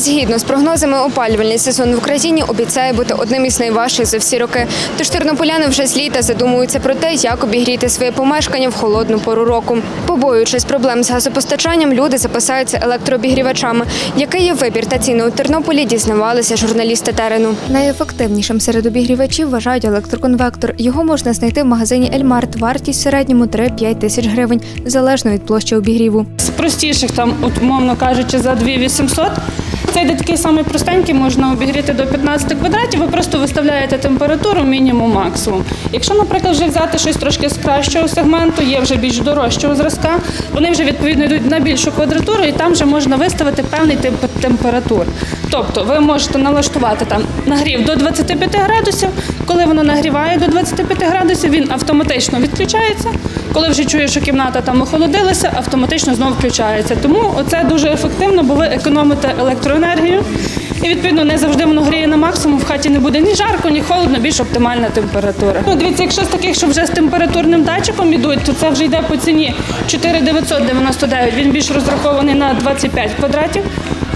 Згідно з прогнозами, опалювальний сезон в Україні обіцяє бути одним із найважчих за всі роки. Тож тернополяни вже з літа задумуються про те, як обігріти своє помешкання в холодну пору року. Побоюючись проблем з газопостачанням, люди запасаються електрообігрівачами. Який є вибір та ціни у Тернополі, дізнавалися журналісти терену. Найефективнішим серед обігрівачів вважають електроконвектор. Його можна знайти в магазині Ельмарт. Вартість в середньому 3-5 тисяч гривень, залежно від площі обігріву. З простіших, там, от, умовно кажучи, за 2800. Це йде такий самий простенький, можна обігріти до 15 квадратів, ви просто виставляєте температуру мінімум максимум. Якщо, наприклад, вже взяти щось трошки з кращого сегменту, є вже більш дорожчого зразка, вони вже відповідно йдуть на більшу квадратуру, і там вже можна виставити певний тип температур. Тобто ви можете налаштувати там нагрів до 25 градусів. Коли воно нагріває до 25 градусів, він автоматично відключається. Коли вже чує, що кімната там охолодилася, автоматично знову включається. Тому це дуже ефективно, бо ви економите електроенергію. І відповідно не завжди воно гріє на максимум. В хаті не буде ні жарко, ні холодно, більш оптимальна температура. Ну, дивіться, якщо з таких, що вже з температурним датчиком ідуть, то це вже йде по ціні 4999. Він більш розрахований на 25 квадратів.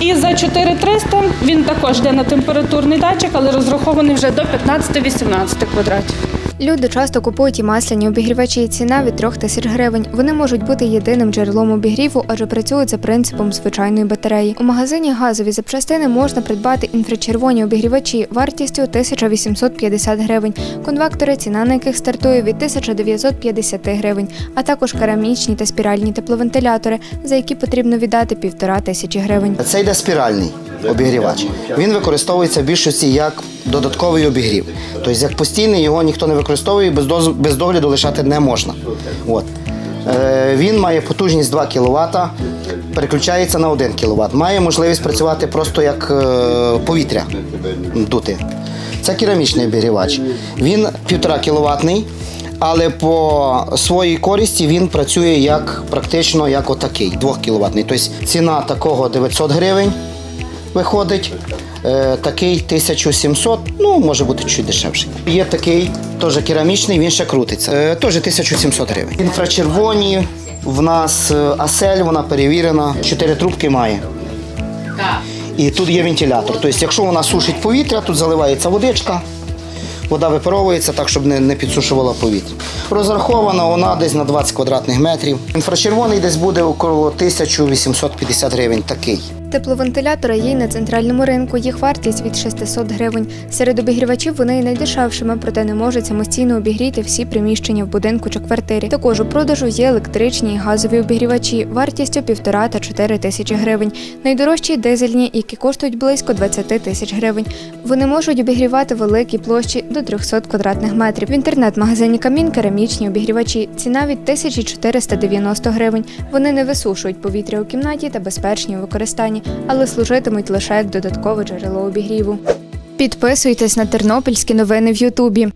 І за 4300 він також йде на температурний датчик, але розрахований вже до 15-18 квадратів. Люди часто купують і масляні обігрівачі. Ціна від трьох тисяч гривень. Вони можуть бути єдиним джерелом обігріву, адже працюють за принципом звичайної батареї. У магазині газові запчастини можна придбати інфрачервоні обігрівачі вартістю 1850 гривень. Конвектори, ціна на яких стартує від 1950 гривень, а також керамічні та спіральні тепловентилятори, за які потрібно віддати півтора тисячі гривень. Це йде спіральний обігрівач. Він використовується в більшості як додатковий обігрів. Тобто, як постійний його ніхто не використовує, без, без догляду лишати не можна. От. Е, він має потужність 2 кВт, переключається на 1 кВт. Має можливість працювати просто як е, повітря дути. Це керамічний обігрівач. Він 1,5 кВт, але по своїй користі він працює як практично як отакий, 2 кВт. Тобто ціна такого 900 гривень виходить. Е, такий 1700, ну може бути чуть дешевший. Є такий теж керамічний, він ще крутиться. Е, теж 1700 гривень. Інфрачервоні в нас асель, вона перевірена, чотири трубки має. І тут є вентилятор. Тобто, якщо вона сушить повітря, тут заливається водичка, вода випаровується так, щоб не, не підсушувала повітря. Розрахована вона десь на 20 квадратних метрів. Інфрачервоний десь буде около 1850 гривень такий. Тепловентилятори є й на центральному ринку. Їх вартість від 600 гривень. Серед обігрівачів вони є найдешевшими, проте не можуть самостійно обігріти всі приміщення в будинку чи квартирі. Також у продажу є електричні і газові обігрівачі вартістю півтора та 4 тисячі гривень. Найдорожчі дизельні, які коштують близько 20 тисяч гривень. Вони можуть обігрівати великі площі до 300 квадратних метрів. В інтернет-магазині Камін керамічні обігрівачі. Ціна від 1490 гривень. Вони не висушують повітря у кімнаті та безпечні у використанні, але служитимуть лише як додаткове джерело обігріву. Підписуйтесь на тернопільські новини в Ютубі.